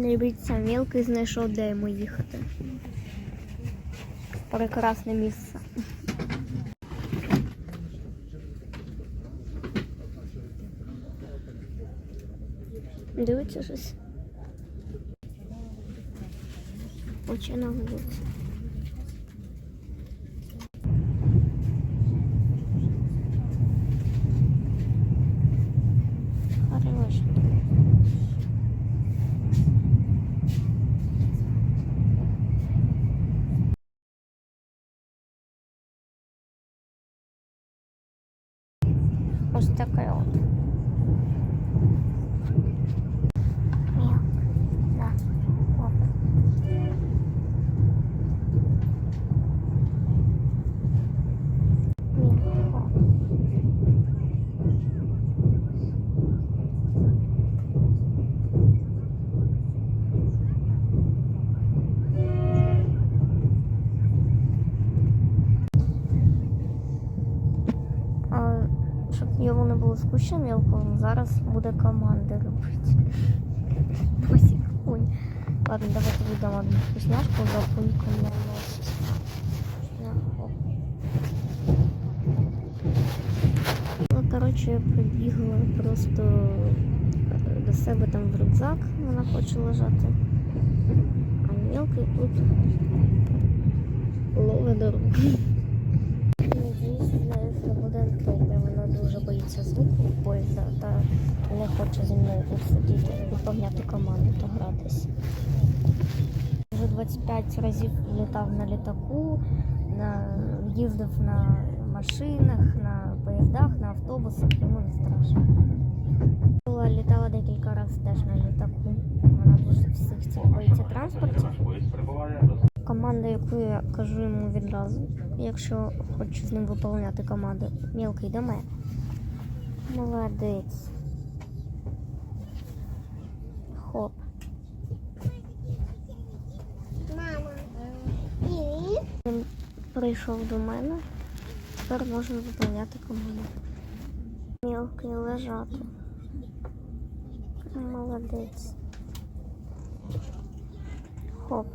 Дивіться, мілкий знайшов, де йому їхати. Прекрасне місце. Дивіться щось. Очі на вулиці. 시작해요. Щоб йому не було скучно мілкому, зараз буде команди робити. Посікунь. Ладно, давайте віддамо одну вкусняшку за пуньком на носить. Ну, коротше, я прибігла просто е, до себе там в рюкзак, вона хоче лежати. А мілкий тут ловить дорогу. Дуже боїться звуку поїзда та не хоче зі мною сидіти, виповняти команду та гратись. Вже 25 разів літав на літаку, на, їздив на машинах, на поїздах, на автобусах, йому не страшно. Літала декілька разів теж на літаку. Вона дуже всіх цих боїться транспортів. Команда, яку я кажу йому відразу, якщо хочу з ним виповняти команду. Мілкий до мене. Молодець. Хоп. Мама. І? Він прийшов до мене. Тепер можна виповняти команду. Мілкий лежати. Молодець. Хоп.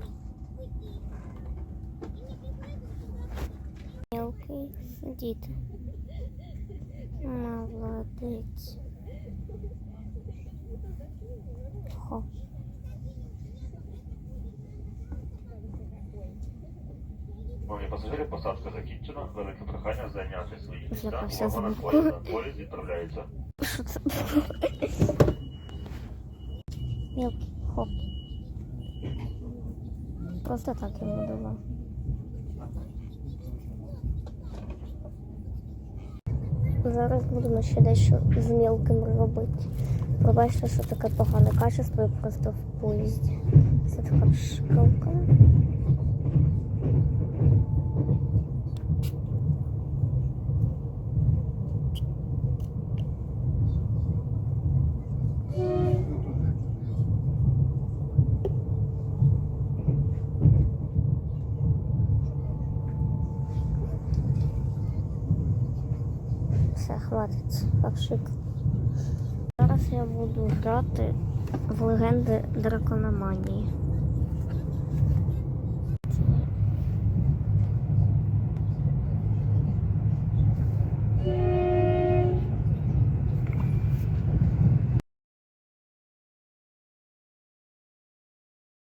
Мілкий сидіти. Молодець. Хоп. Шановні пасажири, посадка закінчена. Велике прохання зайняти свої місця. Увага на поїзд. Поїзд відправляється. Що це? Мілкий, хоп. Просто так йому дала. Зараз будемо ще дещо з мілким робити. Пробачте, що таке погане качество я просто в поїзді. Це така шкалка. Все, хватить. Пашик. Зараз я буду грати в легенди дракономанії.